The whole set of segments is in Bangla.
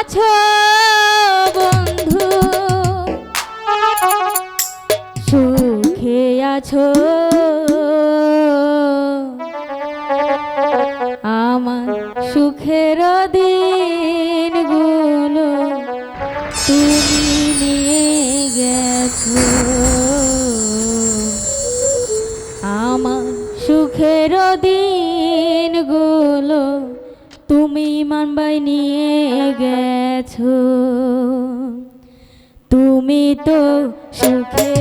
আছো বন্ধু? সুখে আছো? আমার সুখের দিনগুলো তুমি নিয়ে গেছো। আমার সুখের দিনগুলো তুমি মানবাই নিয়ে গেছো। তুমি তো সুখে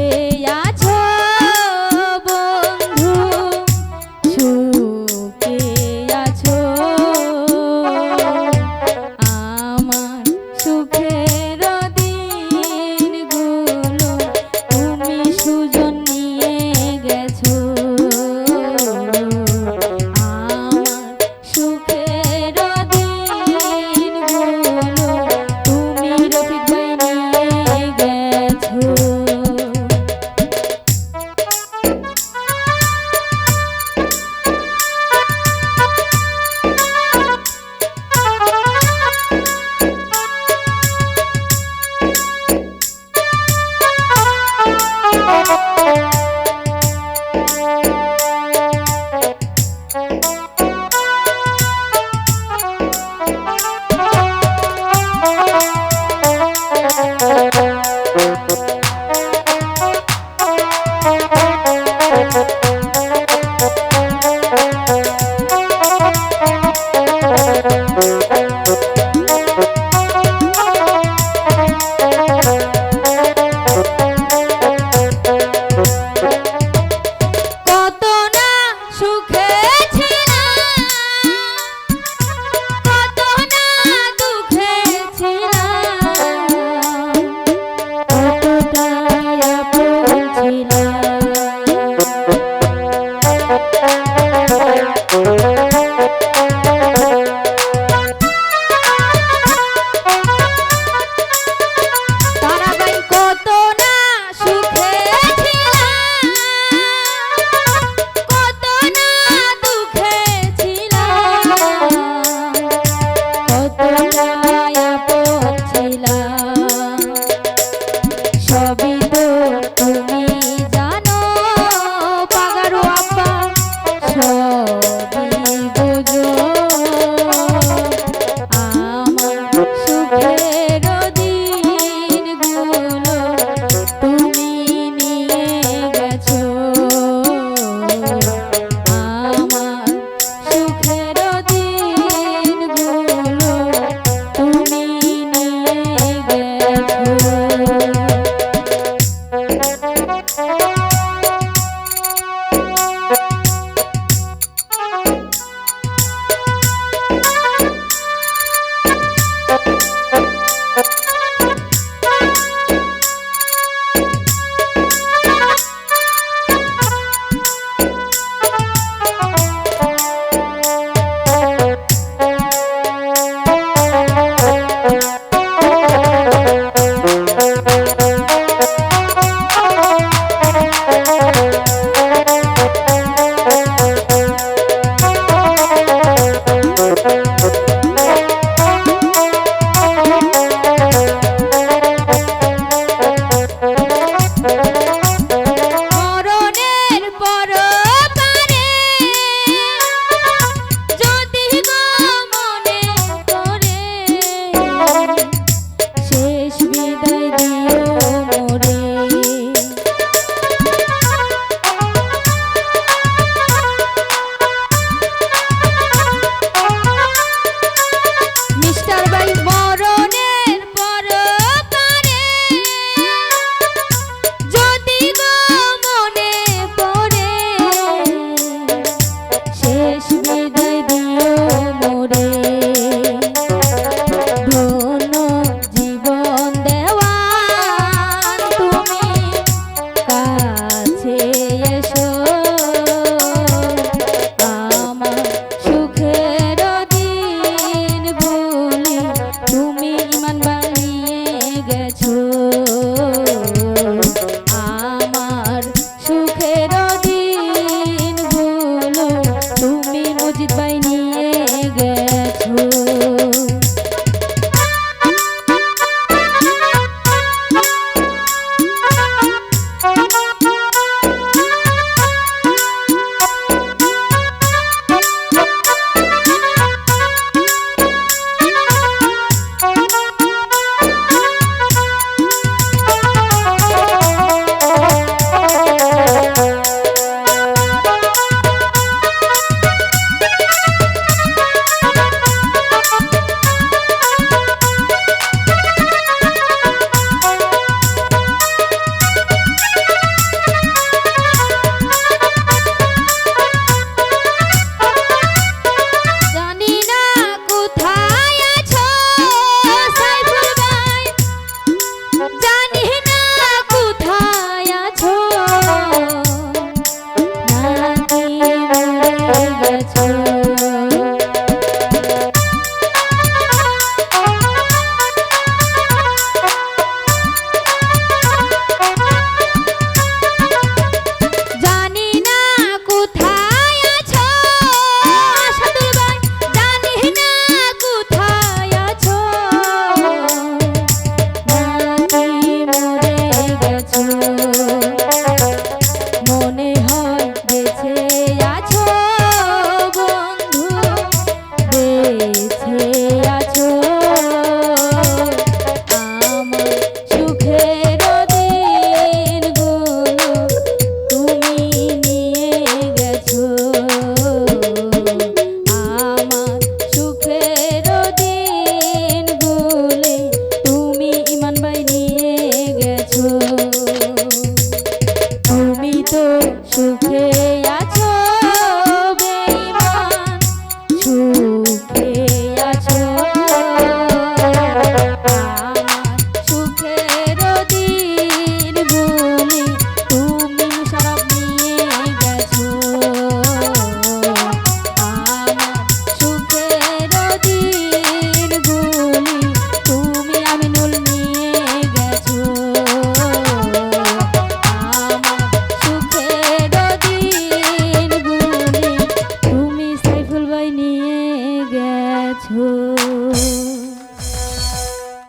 Oh.